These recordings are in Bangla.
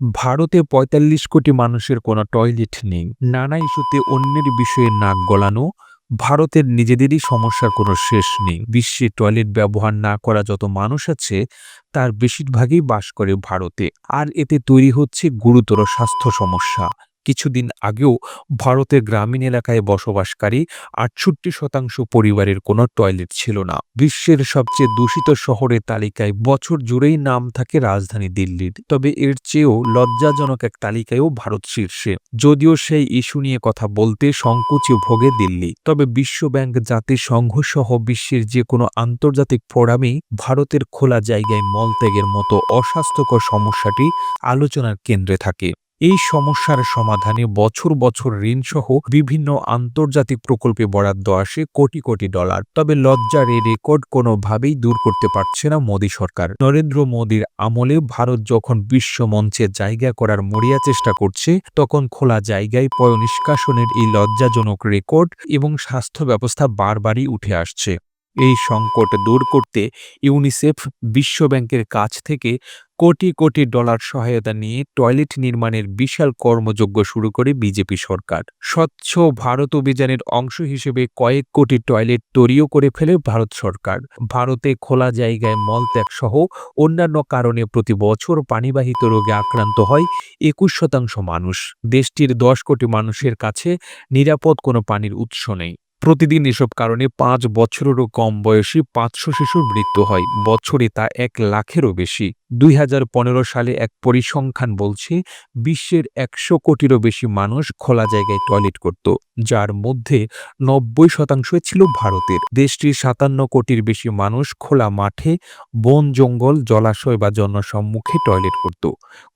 ভারতে ৪৫ কোটি মানুষের কোনো টয়লেট নেই। নানা ইস্যুতে অন্যের বিষয়ে নাক গলানো, ভারতের নিজেদেরই সমস্যার কোনো শেষ নেই। বিশ্বে টয়লেট ব্যবহার না করা যত মানুষ আছে, তার বেশিরভাগই বাস করে ভারতে। আর এতে তৈরি হচ্ছে গুরুতর স্বাস্থ্য সমস্যা। কিছুদিন আগেও ভারতের গ্রামীণ এলাকায় বসবাসকারী আটষট্টি শতাংশ পরিবারের কোনো টয়লেট ছিল না। বিশ্বের সবচেয়ে দূষিত শহরের তালিকায় বছর জুড়েই নাম থাকে রাজধানী দিল্লির। তবে এর চেয়েও লজ্জাজনক এক তালিকায়ও ভারত শীর্ষে। যদিও সেই ইস্যু নিয়ে কথা বলতে সংকোচে ভোগে দিল্লি। তবে বিশ্বব্যাংক জাতিসংঘ সহ বিশ্বের যে কোনো আন্তর্জাতিক ফোরামেই ভারতের খোলা জায়গায় মলত্যাগের মতো অস্বাস্থ্যকর সমস্যাটি আলোচনার কেন্দ্রে থাকে। এই সমস্যার সমাধানে বছর বছর ঋণসহ বিভিন্ন আন্তর্জাতিক প্রকল্পে বরাদ্দ আসে কোটি কোটি ডলার। তবে লজ্জার এই রেকর্ড কোনোভাবেই দূর করতে পারছে না মোদী সরকার। নরেন্দ্র মোদীর আমলে ভারত যখন বিশ্ব মঞ্চে জায়গা করার মরিয়া চেষ্টা করছে, তখন খোলা জায়গায় পয় নিষ্কাশনের এই লজ্জাজনক রেকর্ড এবং স্বাস্থ্য ব্যবস্থা বারবারই উঠে আসছে। এই সংকট দূর করতে ইউনিসেফ বিশ্বব্যাংকের কাছ থেকে কোটি কোটি ডলার সহায়তা নিয়ে টয়লেট নির্মাণের বিশাল কর্মযজ্ঞ শুরু করে বিজেপি সরকার। স্বচ্ছ ভারত অভিযানের অংশ হিসেবে কয়েক কোটি টয়লেট তৈরিও করে ফেলে ভারত সরকার। ভারতে খোলা জায়গায় মলত্যাগ সহ অন্যান্য কারণে প্রতি বছর পানিবাহিত রোগে আক্রান্ত হয় একুশ শতাংশ মানুষ। দেশটির দশ কোটি মানুষের কাছে নিরাপদ কোনো পানির উৎস নেই। প্রতিদিন এসব কারণে পাঁচ বছরেরও কম বয়সী পাঁচশো শিশুর মৃত্যু হয়। বছরে তা এক লাখেরও বেশি। দুই হাজার পনেরো সালে এক পরিসংখ্যান বলছে, বিশ্বের একশো কোটিরও বেশি মানুষ খোলা জায়গায় টয়লেট করত, যার মধ্যে নব্বই শতাংশ ছিল ভারতের। দেশটির সাতান্ন কোটির বেশি মানুষ খোলা মাঠে, বন, জঙ্গল, জলাশয় বা জনসম্মুখে টয়লেট করত।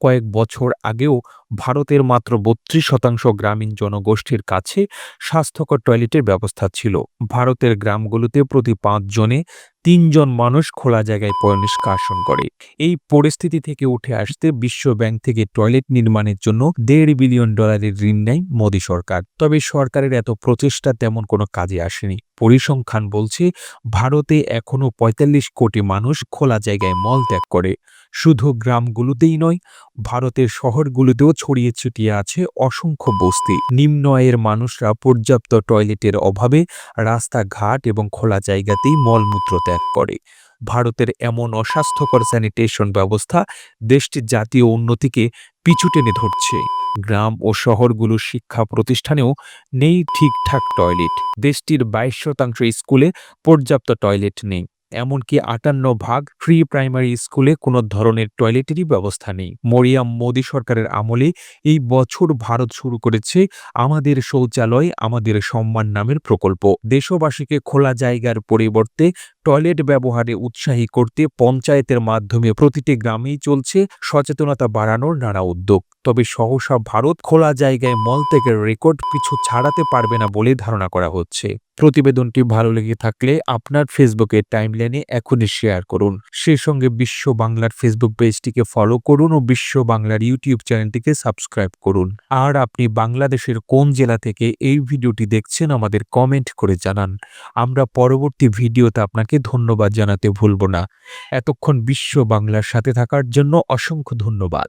কয়েক বছর আগেও ভারতের মাত্র বত্রিশ শতাংশ গ্রামীণ জনগোষ্ঠীর কাছে স্বাস্থ্যকর টয়লেটের ব্যবস্থা ছিল। ভারতের গ্রামগুলোতে প্রতি পাঁচজনে তিনজন মানুষ খোলা জায়গায় পয়নিষ্কাশন করে। এই পরিস্থিতি থেকে উঠে আসতে বিশ্ব ব্যাংক থেকে টয়লেট নির্মাণের জন্য দেড় বিলিয়ন ডলারের ঋণ নেয় মোদী সরকার। তবে সরকারের এত প্রচেষ্টা তেমন কোনো কাজে আসেনি। পরিসংখ্যান বলছে, ভারতে এখনও ৪৫ কোটি মানুষ খোলা জায়গায় মল ত্যাগ করে। শুধু গ্রামগুলোতেই নয়, ভারতের শহরগুলোতেও ছড়িয়ে ছিটিয়ে আছে অসংখ্য বস্তি। নিম্ন আয়ের মানুষরা পর্যাপ্ত টয়লেটের অভাবে রাস্তাঘাট এবং খোলা জায়গাতেই মলমূত্র ত্যাগ করে। ভারতের এমন অস্বাস্থ্যকর স্যানিটেশন ব্যবস্থা দেশটির জাতীয় উন্নতিকে পিছু টেনে ধরছে। গ্রাম ও শহরগুলোর শিক্ষা প্রতিষ্ঠানেও নেই ঠিকঠাক টয়লেট। দেশটির বাইশ শতাংশ স্কুলে পর্যাপ্ত টয়লেট নেই। এমনকি আটান্ন ভাগ ফ্রি প্রাইমারি স্কুলে কোনো ধরনের টয়লেটেরই ব্যবস্থা নেই। মরিয়াম মোদী সরকারের আমলে এই বছর ভারত শুরু করেছে আমাদের শৌচালয়, আমাদের সম্মান নামের প্রকল্প। দেশবাসীকে খোলা জায়গার পরিবর্তে টয়লেট ব্যবহারে উৎসাহী করতে পঞ্চায়েতের মাধ্যমে প্রতিটি গ্রামেই চলছে সচেতনতা বাড়ানোর নানা উদ্যোগ। তবে সহসা ভারত খোলা জায়গায় মলত্যাগের রেকর্ড পিছু ছাড়াতে পারবে না বলে ধারণা করা হচ্ছে। প্রতিবেদনটি ভালো লেগে থাকলে আপনার ফেসবুকের টাইমলাইনে এখনই শেয়ার করুন। সেই সঙ্গে বিশ্ব বাংলার ফেসবুক পেজটিকে ফলো করুন ও বিশ্ব বাংলার ইউটিউব চ্যানেলটিকে সাবস্ক্রাইব করুন। আর আপনি বাংলাদেশের কোন জেলা থেকে এই ভিডিওটি দেখছেন আমাদের কমেন্ট করে জানান। আমরা পরবর্তী ভিডিওতে আপনাকে ধন্যবাদ জানাতে ভুলব না। এতক্ষণ বিশ্ব বাংলার সাথে থাকার জন্য অসংখ্য ধন্যবাদ।